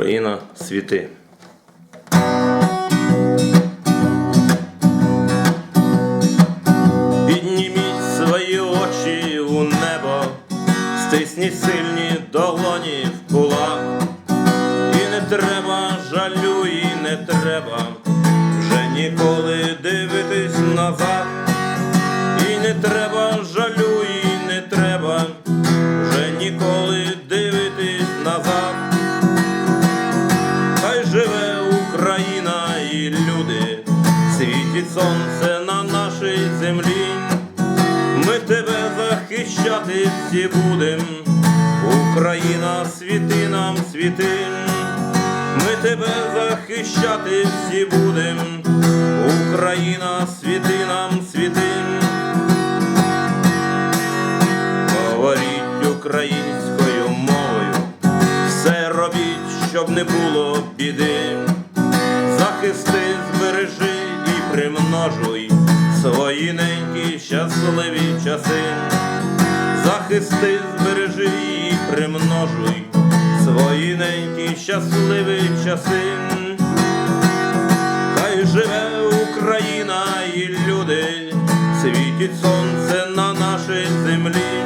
Україна світи. Підніміть свої очі у небо, стисніть сильні долоні в кулак. І не треба жалю, і не треба Україна і люди, світить сонце на нашій землі. Ми тебе захищати всі будем, Україна, світи нам світи. Ми тебе захищати всі будем, Україна, світи нам світи. Говоріть українською мовою, все робіть, щоб не було біди. Примножуй свої ненькі щасливі часи. Захисти, збережи і примножуй свої ненькі щасливі часи. Хай живе Україна і люди, світить сонце на нашій землі.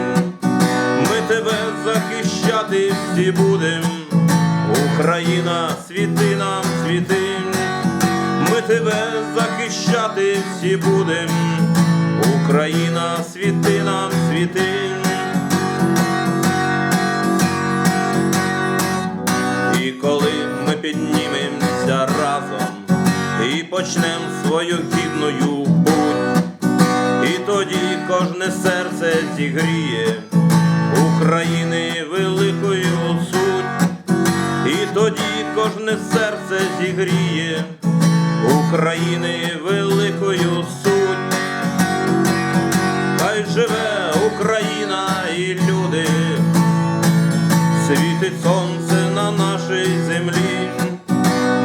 Ми тебе захищати всі будем, Україна, світи нам світи. Тебе захищати всі будем, Україна, світи нам світи. І коли ми піднімемося разом і почнем свою гідною путь, і тоді кожне серце зігріє України великою суть, і тоді кожне серце зігріє України великою суть. Хай живе Україна і люди, світить сонце на нашій землі.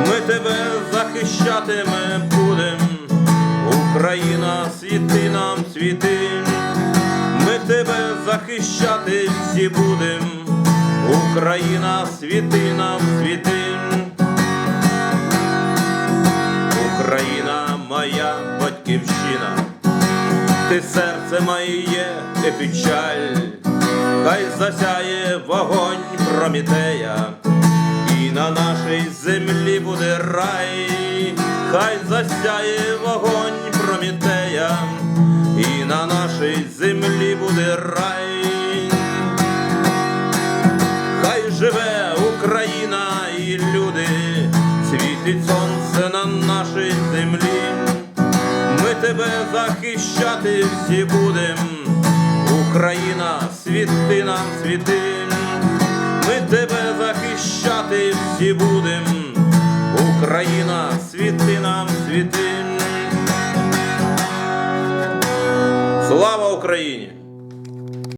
Ми тебе захищатиме будем, Україна, світи нам світи. Ми тебе захищати всі будем, Україна, світи нам світи. Моя батьківщина, ти серце моє і печаль, хай засяє вогонь Промітея, і на нашій землі буде рай, хай засяє вогонь Промітея, і на нашій землі буде рай. Хай живе Україна і люди, світить сонце Ми захищати всі будем, Україна, світи нам світи. Ми тебе захищати всі будем, Україна, світи нам світи. Слава Україні!